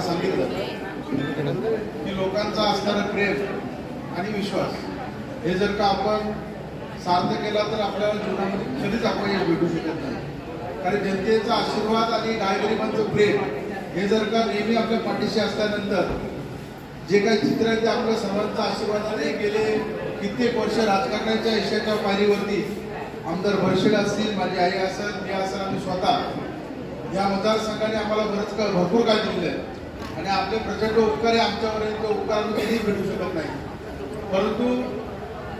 सांगितलं? की लोकांचा असणारा प्रेम आणि विश्वास हे जर का आपण सार्थ केला तर आपल्याला जीवनामध्ये कधीच अपयश भेटू शकत नाही. कारण जनतेचा आशीर्वाद आणि गायगरिबांचं प्रेम हे जर का नेहमी आपल्या पाठीशी असल्यानंतर जे काही चित्र आहे ते आपल्या सर्वांच्या आशीर्वादाने गेले कित्येक वर्ष राजकारणाच्या यशाच्या पायरीवरती आमदार भरशेड असतील माझी आई असेल मी असेल आम्ही स्वतः या मतदारसंघाने आम्हाला बरंच का भरपूर काय दिलेलं आहे आणि आपले प्रचंड उपकार आहे आमच्यावर तो उपकार आम्ही कधीही भेटू शकत नाही. परंतु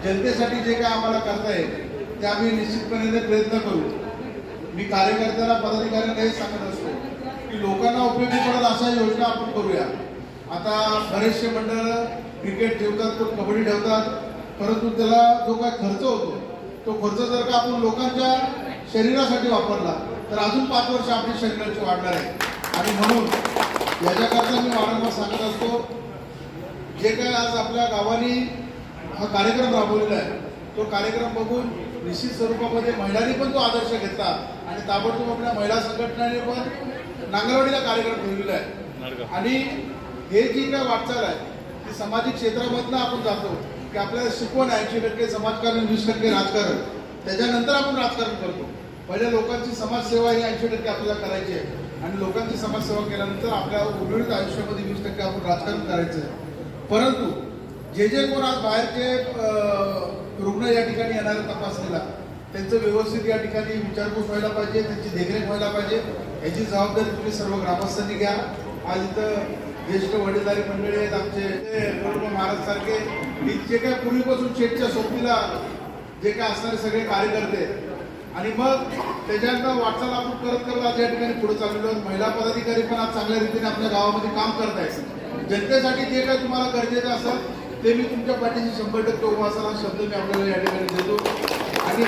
जनतेसाठी जे काय आम्हाला करता येईल ते आम्ही निश्चितपणे प्रयत्न करू. मी कार्यकर्त्याला पदाधिकाऱ्यांना हे सांगत असतो की लोकांना उपयोगी पडेल अशा योजना आपण करूया. आता बरेचसे मंडळ क्रिकेट ठेवतात कोण कबड्डी ठेवतात परंतु त्याला जो काय खर्च होतो तो खर्च जर का आपण लोकांच्या शरीरासाठी वापरला तर अजून पाच वर्ष आपली शरीराची वाढणार आहे. आणि म्हणून याच्याकरता मी वारंवार सांगत असतो जे काय आज आपल्या गावाने हा कार्यक्रम राबवलेला आहे तो कार्यक्रम बघून निश्चित स्वरूपामध्ये महिलांनी पण तो आदर्श घेतला आणि ताबडतोब आपल्या महिला संघटनेने पण नांगरवाडीला कार्यक्रम ठेवलेला आहे. आणि हे जी काय वाटचाल आहे ती सामाजिक क्षेत्रामधनं आपण जातो की आपल्याला शिकवण ऐंशी टक्के समाजकारण वीस टक्के राजकारण त्याच्यानंतर आपण राजकारण करतो. पहिल्या लोकांची समाजसेवा ही ऐंशी टक्के आपल्याला करायची आहे. आणि लोकांची समाजसेवा केल्यानंतर आपल्या उर्वरित आयुष्यामध्ये वीस टक्के आपण राजकारण करायचं आहे. परंतु जे जे कोण आज बाहेरचे रुग्ण या ठिकाणी येणारे तपासणीला त्यांचं व्यवस्थित या ठिकाणी विचारपूस व्हायला पाहिजे त्यांची देखरेख व्हायला पाहिजे. याची जबाबदारी तुम्ही सर्व ग्रामस्थांनी घ्या. आज इथं ज्येष्ठ वडीलधारी मंडळी आहेत आमचे ते महाराज सारखे जे काय पूर्वीपासून शेठच्या सोबतीला जे काय असणारे सगळे कार्यकर्ते आणि मग त्याच्यानंतर वाटचाल आपण करत करत आज या ठिकाणी पुढे चाललेलो आहोत. महिला पदाधिकारी पण आज चांगल्या रीतीने आपल्या गावामध्ये काम करत आहेत. जनतेसाठी जे काय तुम्हाला गरजेचं असेल ते मी तुमच्या पाठीशी शंभर टक्के उभा शब्द मी आपल्याला या ठिकाणी देतो. आणि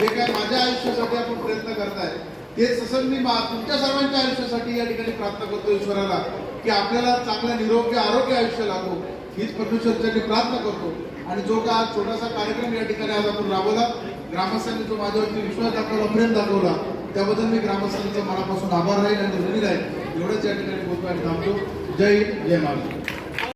जे काय माझ्या आयुष्यासाठी आपण प्रयत्न करताय ते तसं मी मा- तुमच्या सर्वांच्या आयुष्यासाठी या ठिकाणी प्रार्थना करतो ईश्वराला की आपल्याला चांगलं निरोगी आरोग्य आयुष्य लागो. हीच परमेश्वरसाठी प्रार्थना करतो. आणि जो का आज छोटासा कार्यक्रम या ठिकाणी आज आपण राबवला ग्रामस्थांनी जो माझ्यावरती विश्वास दाखवला प्रेम दाखवला. त्याबद्दल मी ग्रामस्थांचा मनापासून आभार राहील आणि ऋणी राहील. एवढंच या ठिकाणी बोलतो आणि थांबतो. जय हिंद जय महाराष्ट्र.